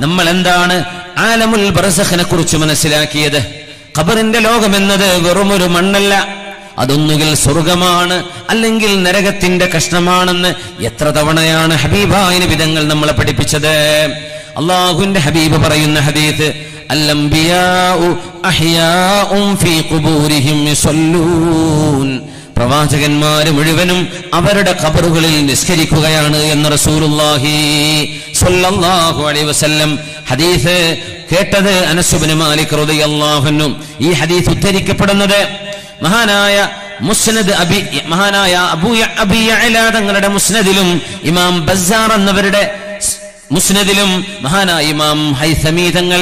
നമ്മൾ എന്താണ് ആലമുൽ ബർസഖിനെ കുറിച്ച് മനസ്സിലാക്കിയത്? ഖബറിന്റെ ലോകമെന്നത് വെറുമൊരു മണ്ണല്ല. അതൊന്നുകിൽ സ്വർഗമാണ് അല്ലെങ്കിൽ നരകത്തിന്റെ കഷ്ണമാണെന്ന് എത്ര തവണയാണ് ഹബീബായ വിധങ്ങൾ നമ്മളെ പഠിപ്പിച്ചത്? അള്ളാഹുവിന്റെ ഹബീബ് പറയുന്ന ഹദീത്ത് അല്ലംബിയാഉ പ്രവാചകന്മാര് മുഴുവനും അവരുടെ ഖബറുകളിൽ നിസ്കരിക്കുകയാണ് എന്ന് റസൂലുള്ളാഹി സ്വല്ലല്ലാഹു അലൈഹി വസല്ലം ഹദീസ് കേട്ടത് അനസുബിന് മാലിക് റളിയല്ലാഹു അൻഹു. ഈ ഹദീസ് ഉദ്ധരിക്കപ്പെടുന്നത് മഹാനായ മുസ്നദ് അബി മഹാനായ അബൂ യഅബി അബി യഅല തങ്ങളുടെ മുസ്നദിലും ഇമാം ബസ്സാർ എന്നവരുടെ മുസ്നദിലും മഹാനായ ഇമാം ഹൈസമീ തങ്ങൾ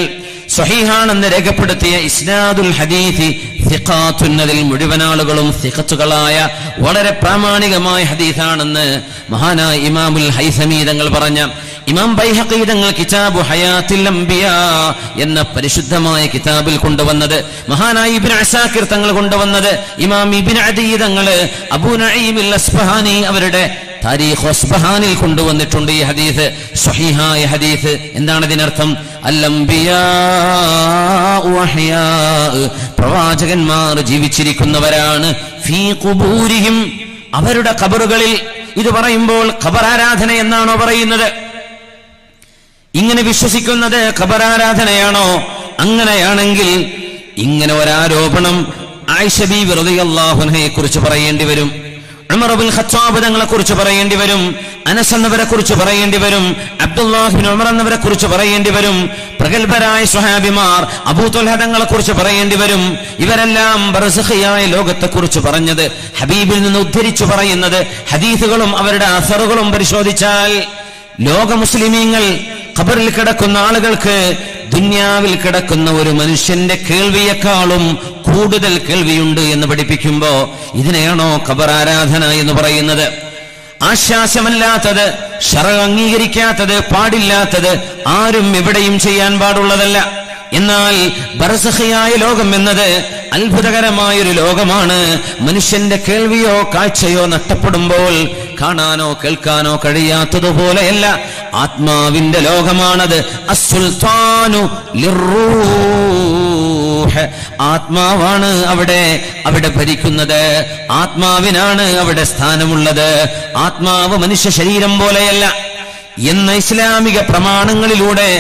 സ്വഹീഹാണെന്ന് രേഖപ്പെടുത്തിയ ഇസ്നാദുൽ ഹദീഥി സിഖാത്തുന്നതിൽ മുഴുവൻ ആളുകളും സിഖത്തുകളായ വളരെ പ്രാമാണികമായ ഹദീസാണെന്ന് മഹാനായ ഇമാമുൽ ഹൈസമീതങ്ങൾ പറഞ്ഞ ഇമാം ബൈഹഖി തങ്ങൾ കിതാബു ഹയാത്തിൽ എന്ന പരിശുദ്ധമായ കിതാബിൽ കൊണ്ടുവന്നത് മഹാനായ ഇബിൻ അസാക്കിർ തങ്ങൾ കൊണ്ടുവന്നത് ഇമാം ഇബിൻ അദീ അബു അബൂ നഈമിൽ അസ്ഫഹാനി അവരുടെ താരീഖ് ഒസ്ബഹാനിൽ കൊണ്ടുവന്നിട്ടുണ്ട് ഈ ഹദീസ്. സ്വഹീഹായ ഹദീസ്. എന്താണ് ഇതിനർത്ഥം? പ്രവാചകന്മാർ ജീവിച്ചിരിക്കുന്നവരാണ്. അവരുടെ കബറുകളിൽ ഇത് പറയുമ്പോൾ ഖബറാരാധന എന്നാണോ പറയുന്നത്? ഇങ്ങനെ വിശ്വസിക്കുന്നത് ഖബറാരാധനയാണോ അങ്ങനെയാണെങ്കിൽ ഇങ്ങനെ ഒരാരോപണം ആയിഷബി വെറുതെ അള്ളാഹുനയെ കുറിച്ച് പറയേണ്ടി വരും. ഉമറുബുൽ ഖത്താബ് തങ്ങളെ കുറിച്ച് പറയേണ്ടി വരും അനസ് എന്നവരെ കുറിച്ച് പറയേണ്ടി വരും അബ്ദുല്ലാഹിബിൻ ഉമർ എന്നവരെ കുറിച്ച് പറയേണ്ടി വരും പ്രഗത്ഭരായ സുഹാബിമാർ അബൂതുൽഹ തങ്ങളെ കുറിച്ച് പറയേണ്ടി വരും. ഇവരെല്ലാം ബർസഖിയായ ലോകത്തെ കുറിച്ച് പറഞ്ഞത് ഹബീബിൽ നിന്ന് ഉദ്ധരിച്ചു പറയുന്നത് ഹദീസുകളും അവരുടെ അസറുകളും പരിശോധിച്ചാൽ ലോക മുസ്ലിമീങ്ങൾ ഖബറിൽ കിടക്കുന്ന ആളുകൾക്ക് ദുന്യാവിൽ കിടക്കുന്ന ഒരു മനുഷ്യന്റെ കേൾവിയെക്കാളും കൂടുതൽ കേൾവിയുണ്ട് എന്ന് പഠിപ്പിക്കുമ്പോ ഇതിനെയാണോ ആരാധന എന്ന് പറയുന്നത്? ആശ്വാസമല്ലാത്തത് ശറ അംഗീകരിക്കാത്തത് പാടില്ലാത്തത് ആരും എവിടെയും ചെയ്യാൻ പാടുള്ളതല്ല. എന്നാൽ ബർസഹയായ ലോകം എന്നത് അത്ഭുതകരമായൊരു ലോകമാണ്. മനുഷ്യന്റെ കേൾവിയോ കാഴ്ചയോ നഷ്ടപ്പെടുമ്പോൾ കാണാനോ കേൾക്കാനോ കഴിയാത്തതുപോലെയല്ല. ആത്മാവിന്റെ ലോകമാണത്. അസുൽത്താനു. ആത്മാവാണ് അവിടെ അവിടെ ഭരിക്കുന്നത്. ആത്മാവിനാണ് അവിടെ സ്ഥാനമുള്ളത്. ആത്മാവ് മനുഷ്യ ശരീരം പോലെയല്ല. എന്ന ഇസ്ലാമിക പ്രമാണങ്ങളിലൂടെ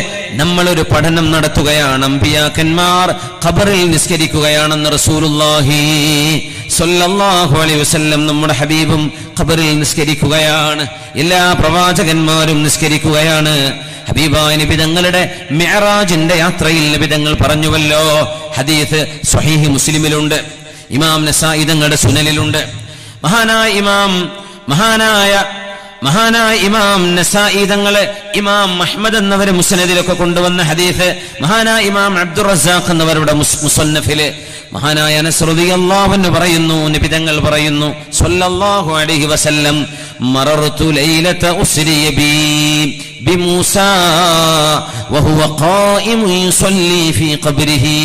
നമ്മൾ ഒരു പഠനം നടത്തുകയാണ്. അമ്പിയാക്കന്മാർ ഖബറിൽ നിസ്കരിക്കുകയാണെന്ന് റസൂലുള്ളാഹി സ്വല്ലല്ലാഹു അലൈഹി വസല്ലം നമ്മുടെ ഹബീബും ഖബറിൽ നിസ്കരിക്കുകയാണ്. എല്ലാ പ്രവാചകന്മാരും നിസ്കരിക്കുകയാണ്. ഹബീബായ നിബിതങ്ങളുടെ മെഹറാജിന്റെ യാത്രയിൽ നിബിതങ്ങൾ പറഞ്ഞുവല്ലോ ഹദീസ് സ്വഹീഹി മുസ്ലിമിലുണ്ട് ഇമാം നസായി ഇതങ്ങളുടെ സുനലിലുണ്ട് മഹാനായ ഇമാം മഹാനായ മഹാനായ ഇമാം നസായി തങ്ങളെ ഇമാം അഹ്മദ് എന്നവര് മുസ്നദിലൊക്കെ കൊണ്ടുവന്ന ഹദീസ് മഹാനായ ഇമാം അബ്ദുർ റസാഖ് എന്നവരുടെ മുസ്- മുസന്നഫിൽ. മഹാനായ റളിയല്ലാഹു അൻഹു പറയുന്നു നിബിതങ്ങൾ പറയുന്നു സ്വല്ലല്ലാഹു അലൈഹി വസല്ലം മറർതു ലൈലത ഉസ്രിയ ബി ബിമൂസാ വഹുവ ഖായിമുൻ യുസല്ലി ഫീ ഖബ്രിഹി.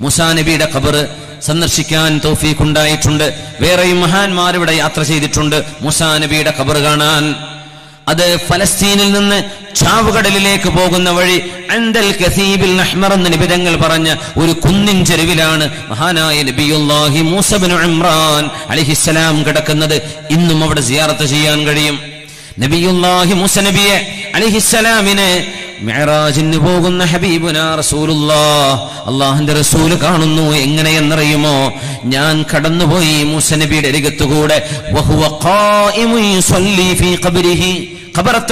മൂസാ നബിയുടെ ഖബർ സന്ദർശിക്കാൻ തോഫീഖ് ഉണ്ടായിട്ടുണ്ട് വേറെയും മഹാന്മാർ ഇവിടെ യാത്ര ചെയ്തിട്ടുണ്ട്. മുസാ നബിയുടെ ഖബർ കാണാൻ. അത് ഫലസ്തീനിൽ നിന്ന് ചാവുകടലിലേക്ക് പോകുന്ന വഴി അന്തൽ കസീബിൽ അഹ്മർ എന്ന നിബിതങ്ങൾ പറഞ്ഞ ഒരു കുന്നിൻ ചെരുവിലാണ് മഹാനായ നബിയുല്ലാഹി മൂസബിൻ ഇമ്രാൻ അലിഹിസ്സലാം കിടക്കുന്നത്. ഇന്നും അവിടെ സിയാറത്ത് ചെയ്യാൻ കഴിയും. നബിയുല്ലാഹി മൂസ നബിയെ അലിഹിസ്സലാമിനെ മെഹറാജിന് പോകുന്ന ഹബീബുന റസൂലുല്ലാ അള്ളാഹിന്റെ റസൂൽ കാണുന്നു എങ്ങനെയെന്നറിയുമോ? ഞാൻ കടന്നുപോയി മൂസനബിയുടെ അരികത്തുകൂടെ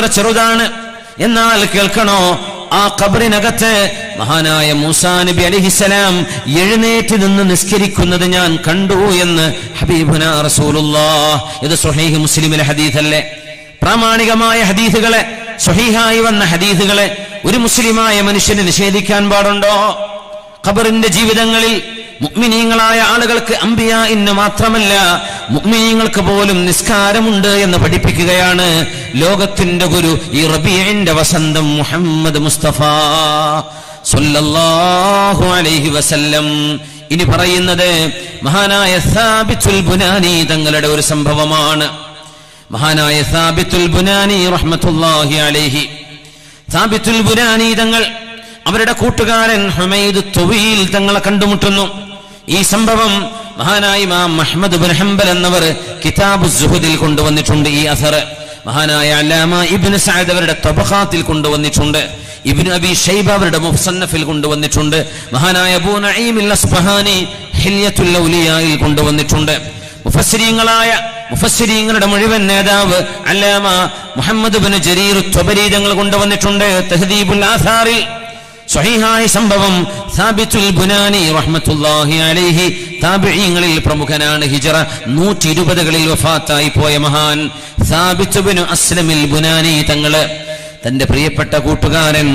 ചെറുതാണ്. എന്നാൽ കേൾക്കണോ? ആ ഖബറിനകത്ത് മഹാനായ മൂസാ നബി അലിഹിസലാം എഴുന്നേറ്റ് നിന്ന് നിസ്കരിക്കുന്നത് ഞാൻ കണ്ടു എന്ന് ഹബീബുന റസൂലുല്ലാ ഇത് സുഹൈഹ് മുസ്ലിമിലെ ഹദീഥല്ലേ പ്രാമാണികമായ ഹദീഥുകളെ സ്വഹീഹായി വന്ന ഹദീസുകളെ ഒരു മുസ്ലിമായ മനുഷ്യന് നിഷേധിക്കാൻ പാടുണ്ടോ? ഖബറിന്റെ ജീവിതങ്ങളിൽ മുഗ്മിനീങ്ങളായ ആളുകൾക്ക് അമ്പിയ ഇന്ന് മാത്രമല്ല മുഗ്മിനീങ്ങൾക്ക് പോലും നിസ്കാരമുണ്ട് എന്ന് പഠിപ്പിക്കുകയാണ് ലോകത്തിന്റെ ഗുരു ഈ റബിയന്റെ വസന്തം മുഹമ്മദ് മുസ്തഫ സല്ലല്ലാഹു അലൈഹി വസല്ലം. ഇനി പറയുന്നത് മഹാനായ സാബിത്തുൽ ബുനാനി തങ്ങളുടെ ഒരു സംഭവമാണ്. മഹാനായ സാബിത്തുൽ ബുനാനി റഹ്മത്തുള്ളാഹി അലൈഹി സാബിത്തുൽ ബുരാനി തങ്ങൾ അവരുടെ കൂട്ടുകാരൻ ഹുമൈദ് തൊവിയിൽ തങ്ങളെ കണ്ടുമുട്ടുന്നു. ഈ സംഭവം മഹാനായ ഇമാം മുഹമ്മദ് ബിൻ ഹംബൽ എന്നവർ കിതാബ് സുഹുദിൽ കൊണ്ടുവന്നിട്ടുണ്ട് ഈ അസർ. മഹാനായ അല്ലാമ ഇബ്നു സഅദ് അവരുടെ തബഖാത്തിൽ കൊണ്ടുവന്നിട്ടുണ്ട്. ഇബിൻ അബി ഷൈബ അവരുടെ മുഫ്സന്നഫിൽ കൊണ്ടുവന്നിട്ടുണ്ട്. മഹാനായ അബൂ നഈം അസ്ബഹാനി ഹില്യത്തുൽ ഔലിയായിൽ കൊണ്ടുവന്നിട്ടുണ്ട്. മുഫസ്സിരീങ്ങളായ മുഫസ്സിരീങ്ങളുടെ മുഴുവൻ നേതാവ് അല്ലാമ മുഹമ്മദ് ബിൻ ജരീർ ത്വബരി തങ്ങൾ കൊണ്ടുവന്നിട്ടുണ്ട് തഹദീബുൽ ആസാറിൽ. സ്വഹീഹായ സംഭവം സാബിത്തുൽ ബുനാനി റഹ്മത്തുല്ലാഹി അലൈഹി താബിഈങ്ങളിൽ പ്രമുഖനാണ് ഹിജറ. നൂറ്റി ഇരുപതുകളിൽ വഫാത്തായി പോയ മഹാൻ സാബിത്തു ബിൻ അസ്ലമിൽ ബുനാനി തങ്ങൾ. തന്റെ പ്രിയപ്പെട്ട കൂട്ടുകാരൻ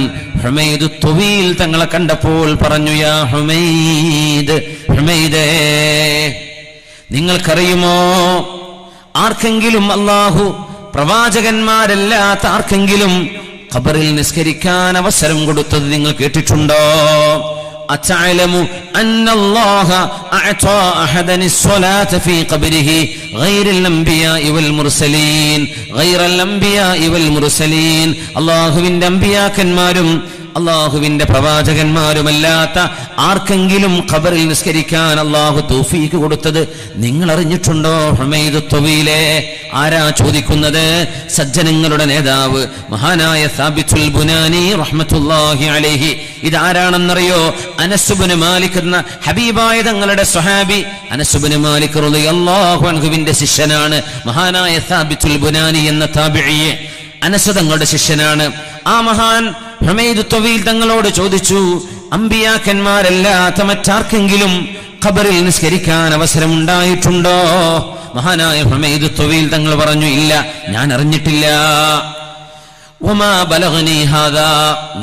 ഹുമൈദ് തൊവിയിൽ തങ്ങളെ കണ്ടപ്പോൾ പറഞ്ഞു യാ ഹുമൈദ് ഹുമൈദേ നിങ്ങൾക്കറിയുമോ? ആർക്കെങ്കിലും അള്ളാഹു പ്രവാചകന്മാരല്ലാത്ത ആർക്കെങ്കിലും ഖബറിൽ നിസ്കരിക്കാൻ അവസരം കൊടുത്തത് നിങ്ങൾ കേട്ടിട്ടുണ്ടോ أتعلم أن الله أعطى أحدا الصلاة في قبره غير الأنبياء والمرسلين غير الأنبياء والمرسلين الله من أنبياء كنمارم അള്ളാഹുവിന്റെ പ്രവാചകന്മാരുമല്ലാത്ത ആർക്കെങ്കിലും ഖബറിൽ നിസ്കരിക്കാൻ അള്ളാഹു തൗഫീക്ക് കൊടുത്തത് നിങ്ങൾ അറിഞ്ഞിട്ടുണ്ടോ ഹുമൈദ് ത്വവീലെ ആരാ ചോദിക്കുന്നത്? സജ്ജനങ്ങളുടെ നേതാവ് മഹാനായ സാബിത്തുൽ ബുനാനി റഹ്മത്തുല്ലാഹി അലൈഹി. ഇതാരാണെന്നറിയോ? അനസുബിന് മാലിക് എന്ന ഹബീബായ തങ്ങളുടെ സ്വഹാബി. അനസുബിന് മാലിക് റളിയല്ലാഹു അൻഹുവിന്റെ ശിഷ്യനാണ് മഹാനായ സാബിത്തുൽ ബുനാനി എന്ന താബിഴിയെ അനസ് തങ്ങളുടെ ശിഷ്യനാണ്. ആ മഹാൻ ഹമീദ് തൊവീൽ തങ്ങളോട് ചോദിച്ചു അമ്പിയാക്കന്മാരല്ലാത്ത മറ്റാർക്കെങ്കിലും ഖബറിൽ നിസ്കരിക്കാൻ അവസരമുണ്ടായിട്ടുണ്ടോ? മഹാനായ ഹമീദ് തൊവീൽ തങ്ങൾ പറഞ്ഞു ഇല്ല ഞാൻ അറിഞ്ഞിട്ടില്ല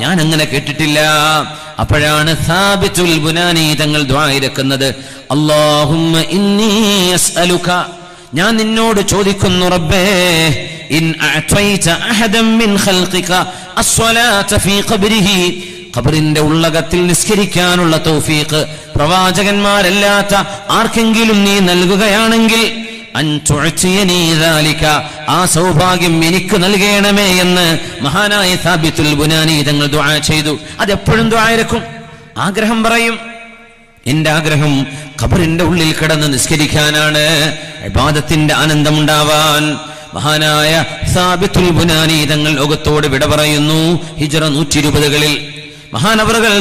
ഞാൻ അങ്ങനെ കേട്ടിട്ടില്ല. അപ്പോഴാണ് സാബിത്തുൽ ബുനാനി തങ്ങൾ ദ്വായിരക്കുന്നത് അസ്അലുക. ഞാൻ നിന്നോട് ചോദിക്കുന്നു റബ്ബേ ഇൻ അഹദൻ മിൻ ഖൽഖിക ഫീ ഖബ്രിഹി ഖബറിന്റെ ഉള്ളകത്തിൽ നിസ്കരിക്കാനുള്ള തൗഫീഖ് പ്രവാചകന്മാരല്ലാത്ത ആർക്കെങ്കിലും നീ നൽകുകയാണെങ്കിൽ ആ സൗഭാഗ്യം എനിക്ക് നൽകണമേ എന്ന് മഹാനായ സാബിത്തുൽ ബുനാനി തങ്ങൾ ദുആ ചെയ്തു. അതെപ്പോഴും ദുആയിരക്കും ആഗ്രഹം പറയും. എന്റെ ആഗ്രഹം ഖബറിന്റെ ഉള്ളിൽ കിടന്ന് നിസ്കരിക്കാനാണ്. ഇബാദത്തിന്റെ ആനന്ദമുണ്ടാവാൻ. മഹാനായ സാബിത്തുൽ ബുനാനി തങ്ങൾ ലോകത്തോട് വിട പറയുന്നു. ഹിജറ നൂറ്റി ഇരുപതുകളിൽ മഹാനവറുകൾ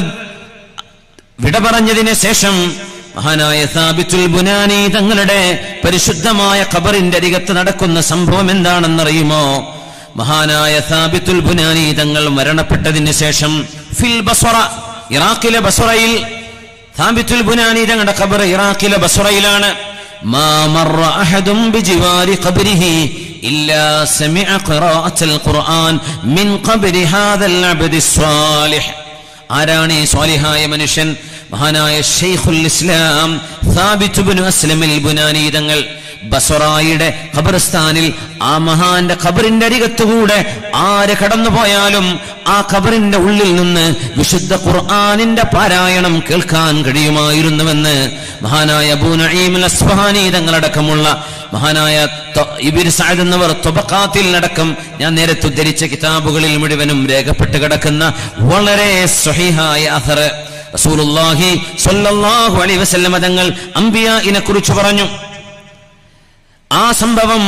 വിട പറഞ്ഞതിന് ശേഷം മഹാനായ സാബിത്തുൽ ബുനാനി തങ്ങളുടെ പരിശുദ്ധമായ ഖബറിന്റെ അരികത്ത് നടക്കുന്ന സംഭവം എന്താണെന്നറിയുമോ? മഹാനായ സാബിത്തുൽ ബുനാനി തങ്ങൾ മരണപ്പെട്ടതിന് ശേഷം ഫിൽ ബസ്വറ ഇറാഖിലെ ബസ്വറയിൽ താബിത്തുൽ ബുനാനി തങ്ങളുടെ ഖബർ ഇറാഖിലെ ബസ്രയിലാണ് ആരാണ് ഈ സ്വാലിഹായ മനുഷ്യൻ? മഹാനായ ഷെയ്ഖുൽ ഇസ്ലാം സാബിത്തുബിനു അസ്ലമിൽ ബുനാനീതങ്ങൾ ബസറായിയുടെ ഖബർസ്ഥാനിൽ ആ മഹാന്റെ ഖബറിന്റെ അരികത്തുകൂടെ ആര് കടന്നു പോയാലും ആ ഖബറിന്റെ ഉള്ളിൽ നിന്ന് വിശുദ്ധ ഖുർആാനിന്റെ പാരായണം കേൾക്കാൻ കഴിയുമായിരുന്നുവെന്ന് മഹാനായ അബൂ നഈം അസ്ഫഹാനി തങ്ങളടക്കമുള്ള മഹാനായ ഇബിൻ സഅദ് എന്നവർ തുബക്കാത്തിൽ അടക്കം ഞാൻ നേരത്തെ ഉദ്ധരിച്ച കിതാബുകളിൽ മുഴുവനും രേഖപ്പെട്ട് കിടക്കുന്ന വളരെ സ്വഹിഹായ അഥർ റസൂലുള്ളാഹി സ്വല്ലല്ലാഹു അലൈഹി വസല്ലമ തങ്ങൾ അംബിയാഇനെ കുറിച്ച് പറഞ്ഞു. ആ സംഭവം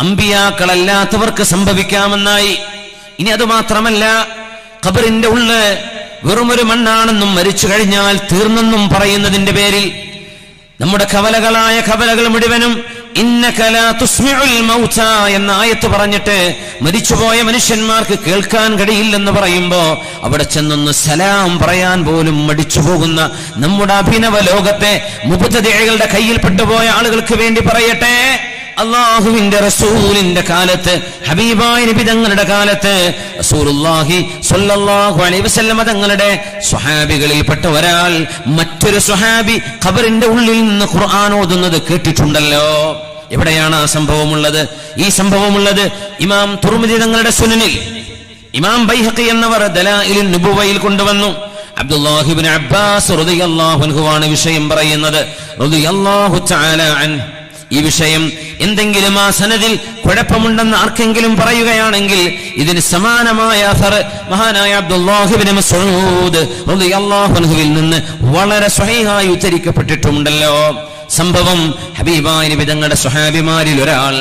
അമ്പിയാക്കളല്ലാത്തവർക്ക് സംഭവിക്കാമെന്നായി. ഇനി അത് മാത്രമല്ല ഖബറിന്റെ ഉള്ള് വെറുമൊരു മണ്ണാണെന്നും മരിച്ചു കഴിഞ്ഞാൽ തീർന്നെന്നും പറയുന്നതിന്റെ പേരിൽ നമ്മുടെ കവലകളായ കവലകൾ മുഴുവനും ഇന്നകല തുസ്മിഉൽ മൗത എന്ന ആയത്ത് പറഞ്ഞിട്ട് മരിച്ചുപോയ മനുഷ്യന്മാർക്ക് കേൾക്കാൻ കഴിയില്ലെന്ന് പറയുമ്പോ അവിടെ ചെന്നൊന്ന് സലാം പറയാൻ പോലും മടിച്ചു പോകുന്ന നമ്മുടെ അഭിനവ ലോകത്തെ മുപ്പത്തതികളുടെ കയ്യിൽപ്പെട്ടുപോയ ആളുകൾക്ക് വേണ്ടി പറയട്ടെ. അള്ളാഹുവിന്റെ റസൂലിന്റെ കാലത്ത് ഹബീബായ നബി തങ്ങളുടെ കാലത്ത് റസൂലുള്ളാഹി സ്വല്ലല്ലാഹു അലൈഹി വസല്ലമ തങ്ങളുടെ സ്വഹാബികളിൽപ്പെട്ട ഒരാൾ മറ്റൊരു സ്വഹാബി ഖബറിന്റെ ഉള്ളിൽ നിന്ന് ഖുർആൻ ഓതുന്നത് കേട്ടിട്ടുണ്ടല്ലോ. എവിടെയാണ് ആ സംഭവമുള്ളത്? ഈ സംഭവമുള്ളത് ഇമാം തുർമിദി തങ്ങളുടെ സുനനിൽ ഇമാം ബൈഹഖി എന്നവർ ദലായിലിൻ നുബുവയിൽ കൊണ്ടുവന്നു. അബ്ദുല്ലാഹിബ്നു അബ്ബാസ് റളിയല്ലാഹു അൻഹുവാണ് വിഷയം പറയുന്നത്. റളിയല്ലാഹു തആല അൻഹു. ഈ വിഷയം എന്തെങ്കിലും ആ സനദിൽ കുഴപ്പമുണ്ടെന്ന് ആർക്കെങ്കിലും പറയുകയാണെങ്കിൽ ഇതിന് സമാനമായ അഥർ മഹാനായ അബ്ദുല്ലാഹിബിന് നിന്ന് വളരെ സ്വഹീഹായി ഉദ്ധരിക്കപ്പെട്ടിട്ടുണ്ടല്ലോ സംഭവം ഹബീബായ നബി തങ്ങളുടെ സ്വഹാബിമാരിൽ ഒരാൾ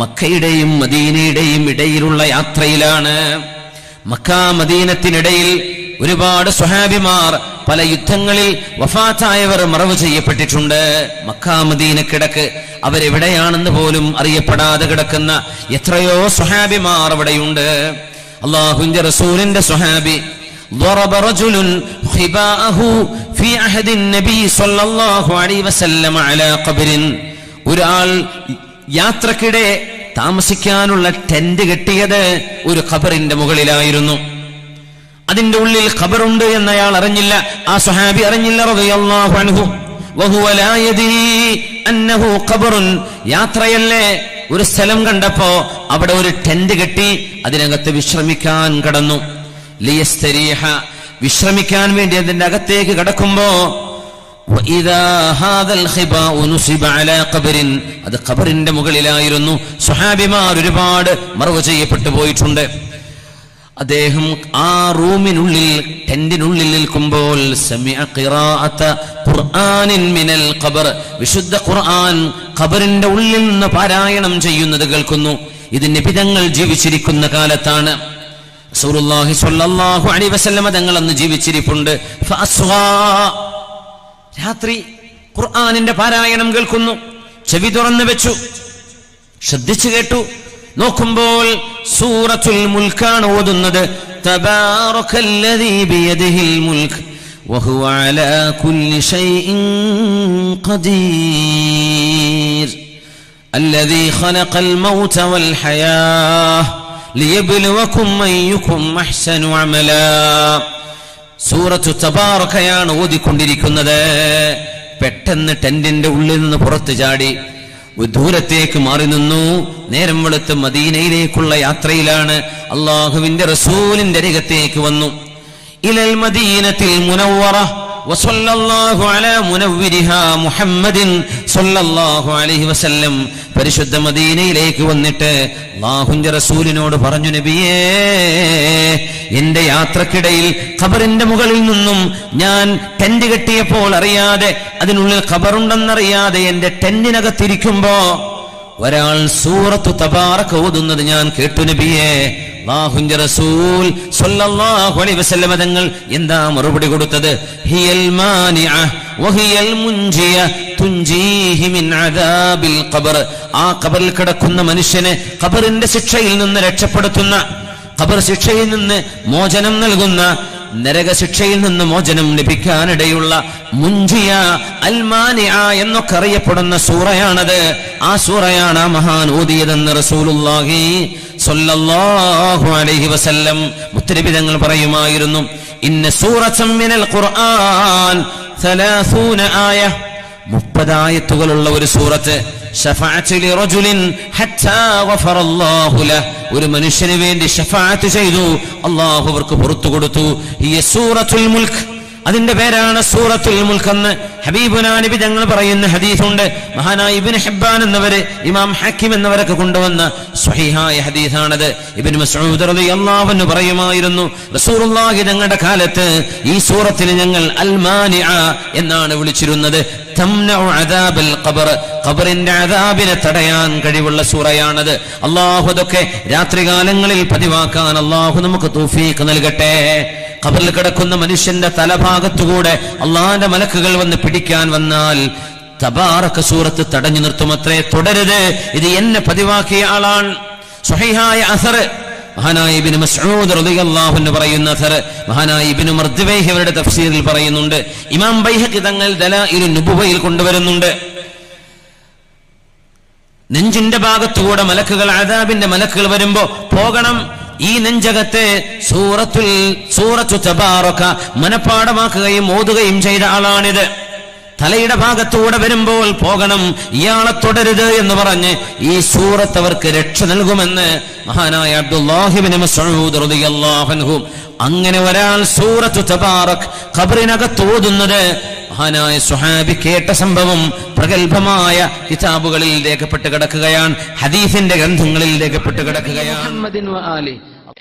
മക്കയുടെയും മദീനയുടെയും ഇടയിലുള്ള യാത്രയിലാണ്. മക്ക മദീനത്തിനിടയിൽ ഒരുപാട് സ്വഹാബിമാർ പല യുദ്ധങ്ങളിൽ വഫാത്തായവർ മറവ് ചെയ്യപ്പെട്ടിട്ടുണ്ട് മക്ക മദീനക്കിടക്ക് അവരെവിടെയാണെന്ന് പോലും അറിയപ്പെടാതെ കിടക്കുന്ന എത്രയോ സ്വഹാബിമാർ അവിടെയുണ്ട് അള്ളാഹുവിന്റെ റസൂലിന്റെ സ്വഹാബി ضرب رجل خباءه في عهد النبي صلى الله عليه وسلم على قبر ഒരാൾ യാത്രക്കിടെ താമസിക്കാനുള്ള ടെന്റ് കെട്ടിയത് ഒരു ഖബറിന്റെ മുകളിലായിരുന്നു അതിന്റെ ഉള്ളിൽ ഖബറുണ്ട് അയാൾ അറിഞ്ഞില്ല. ആ സുഹാബി അറിഞ്ഞില്ല അൻഹു. വഹുവ ലാ അന്നഹു യാത്രയല്ലേ ഒരു സ്ഥലം കണ്ടപ്പോ അവിടെ ഒരു ടെന്റ് കെട്ടി അതിനകത്ത് വിശ്രമിക്കാൻ കടന്നു. ലിയസ്തരീഹ വിശ്രമിക്കാൻ വേണ്ടി അതിന്റെ അകത്തേക്ക് കടക്കുമ്പോ അത് ഖബറിന്റെ മുകളിലായിരുന്നു. സുഹാബിമാർ ഒരുപാട് മറവ് ചെയ്യപ്പെട്ടു പോയിട്ടുണ്ട്. അദ്ദേഹം ആ റൂമിനുള്ളിൽ ടെന്റിനുള്ളിൽ നിൽക്കുമ്പോൾ മിനൽ ഖബർ. വിശുദ്ധ ഖുർആൻ ഖബറിന്റെ ഉള്ളിൽ നിന്ന് പാരായണം ചെയ്യുന്നത് കേൾക്കുന്നു. ഇത് നിബിതങ്ങൾ ജീവിച്ചിരിക്കുന്ന കാലത്താണ്. സ്വല്ലല്ലാഹു അലൈഹി തങ്ങൾ അന്ന് ജീവിച്ചിരിപ്പുണ്ട്. രാത്രി ഖുർആനിന്റെ പാരായണം കേൾക്കുന്നു. ചെവി തുറന്നു വെച്ചു. ശ്രദ്ധിച്ചു കേട്ടു. നോക്കുമ്പോൾ സൂറത്തുൽ മുൽക്കാണ് ഓതുന്നത് തബാറകല്ലദീ ബിയദിഹിൽ മുൽക്ക് وهو على كل شيء قدير الذي خلق الموت والحياة ليبلوكم أيكم أحسن عملا സൂറത്തു തബാറക്കയാണ് ഓതിക്കൊണ്ടിരിക്കുന്നത് പെട്ടെന്ന് ടെന്റിന്റെ ഉള്ളിൽ നിന്ന് പുറത്തു ചാടി ഒരു ദൂരത്തേക്ക് മാറി നിന്നു. നേരം വെളുത്ത് മദീനയിലേക്കുള്ള യാത്രയിലാണ് അള്ളാഹുവിന്റെ റസൂലിന്റെ അരികത്തേക്ക് വന്നു. ഇലൽ മദീനത്തിൽ മുനവറ وصلى الله على منورها محمد صلى الله عليه وسلم പരിശുദ്ധ മദീനയിലേക്ക് വന്നിട്ട് അള്ളാഹുന്റെ റസൂലിനോട് പറഞ്ഞു നബിയേ എന്റെ യാത്രക്കിടയിൽ ഖബറിന്റെ മുകളിൽ നിന്നും ഞാൻ ടെന്റ് കെട്ടിയപ്പോൾ അറിയാതെ അതിനുള്ളിൽ ഖബറുണ്ടെന്നറിയാതെ എന്റെ ടെന്റിനകത്തിരിക്കുമ്പോ ഒരാൾ സൂറത്തു തബാറക്ക് ഓതുന്നത് ഞാൻ കേട്ടു നബിയേ. അല്ലാഹുവിന്റെ റസൂൽ അലൈഹി വസല്ലമ തങ്ങൾ എന്താ മറുപടി കൊടുത്തത്? ഹിയൽ വഹിയൽ മുൻജിയ തുൻജീഹി മിൻ അദാബിൽ ഖബർ. ആ ഖബറിൽ കിടക്കുന്ന മനുഷ്യനെ ഖബറിന്റെ ശിക്ഷയിൽ നിന്ന് രക്ഷപ്പെടുത്തുന്ന ഖബർ ശിക്ഷയിൽ നിന്ന് മോചനം നൽകുന്ന നരകശിക്ഷയിൽ നിന്ന് മോചനം ലഭിക്കാനിടയുള്ള മുഞ്ചിയ അൽമാനിയ എന്നൊക്കെ അറിയപ്പെടുന്ന സൂറയാണത്. ആ സൂറയാണ് ആ മഹാൻ ഓതിയതെന്ന് റസൂലുല്ലാഹി സ്വല്ലല്ലാഹു അലൈഹി വസല്ലം മുത്തരപിതങ്ങൾ പറയുമായിരുന്നു. ഇന്ന സൂറത്തം മിനൽ ഖുർആൻ 30 ആയ മുപ്പതായത്തുകളുള്ള ഒരു സൂറത്ത്. ഒരു മനുഷ്യന് വേണ്ടി ഷഫാത്ത് ചെയ്തു. അള്ളാഹു അവർക്ക് പുറത്തു കൊടുത്തു. ഈ സൂറത്തുൽ മുൽക്ക്. അതിന്റെ പേരാണ് സൂറത്തുൽ മുൽക്ക് എന്ന് ഹബീബുനാ നബി തങ്ങൾ പറയുന്ന ഹദീസുണ്ട്. മഹാനായ ഇബിൻ ഹബ്ബാൻ എന്നവര് ഇമാം ഹക്കിം എന്നവരൊക്കെ കൊണ്ടുവന്ന സ്വഹിഹായ ഹദീസാണത്. ഇബിൻ റളിയല്ലാഹു അൻഹു പറയുമായിരുന്നു റസൂലുള്ളാഹി തങ്ങളുടെ കാലത്ത് ഈ സൂറത്തിന് ഞങ്ങൾ അൽമാനിഅ എന്നാണ് വിളിച്ചിരുന്നത്. അദാബിനെ തടയാൻ കഴിവുള്ള സൂറയാണത്. അള്ളാഹു അതൊക്കെ രാത്രികാലങ്ങളിൽ പതിവാക്കാൻ അള്ളാഹു നമുക്ക് തൂഫീക്ക് നൽകട്ടെ. ഖബറിൽ കിടക്കുന്ന മനുഷ്യന്റെ തലഭാഗത്തുകൂടെ അള്ളാന്റെ മലക്കുകൾ വന്ന് പിടിക്കാൻ വന്നാൽ തബാറക്ക സൂറത്ത് തടഞ്ഞു നിർത്തുമത്രേ തുടരുത് ഇത് എന്നെ പതിവാക്കിയ ആളാണ്. സ്വഹീഹായ അസർ മഹാനായ ഇബ്നു മസ്ഊദ് റളിയല്ലാഹു അൻഹു പറയുന്ന അഥർ മഹാനായ ഇബ്നു മർദ്വൈഹി അവരുടെ തഫ്സീറിൽ പറയുന്നുണ്ട്. ഇമാം ബൈഹഖി തങ്ങൾ ദലാഇലുൻ നുബുവയിൽ കൊണ്ടുവരുന്നുണ്ട്. നെഞ്ചിന്റെ ഭാഗത്തുകൂടെ മലക്കുകൾ അദാബിന്റെ മലക്കുകൾ വരുമ്പോ പോകണം. ഈ നെഞ്ചകത്തെ സൂറത്തുൽ സൂറത്തു തബാറൊക്ക മനപ്പാടമാക്കുകയും ഓതുകയും ചെയ്ത ആളാണിത്. തലയുടെ ഭാഗത്തൂടെ വരുമ്പോൾ പോകണം ഇയാളെ തുടരുത് എന്ന് പറഞ്ഞ് ഈ സൂറത്ത് അവർക്ക് രക്ഷ നൽകുമെന്ന് മഹാനായ അബ്ദുല്ലാഹിബിന് അങ്ങനെ ഒരാൾ സൂറത്ത് തബാറക് ഖബറിനകത്ത് മഹാനായ സുഹാബി കേട്ട സംഭവം പ്രഗത്ഭമായ കിതാബുകളിൽ രേഖപ്പെട്ട് കിടക്കുകയാണ് ഹദീഫിന്റെ ഗ്രന്ഥങ്ങളിൽ രേഖപ്പെട്ട് കിടക്കുകയാണ്.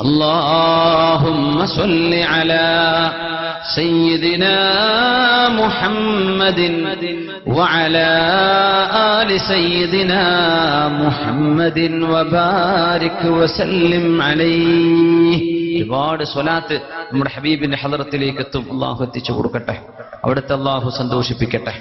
اللهم صل على سيدنا محمد وعلى آل سيدنا محمد وبارك وسلم عليه ഒരുപാട് സ്വലാത്ത് നമ്മുടെ ഹബീബിന്റെ ഹലറത്തിലേക്ക് എത്തും അള്ളാഹു എത്തിച്ചു കൊടുക്കട്ടെ അവിടുത്തെ അള്ളാഹു സന്തോഷിപ്പിക്കട്ടെ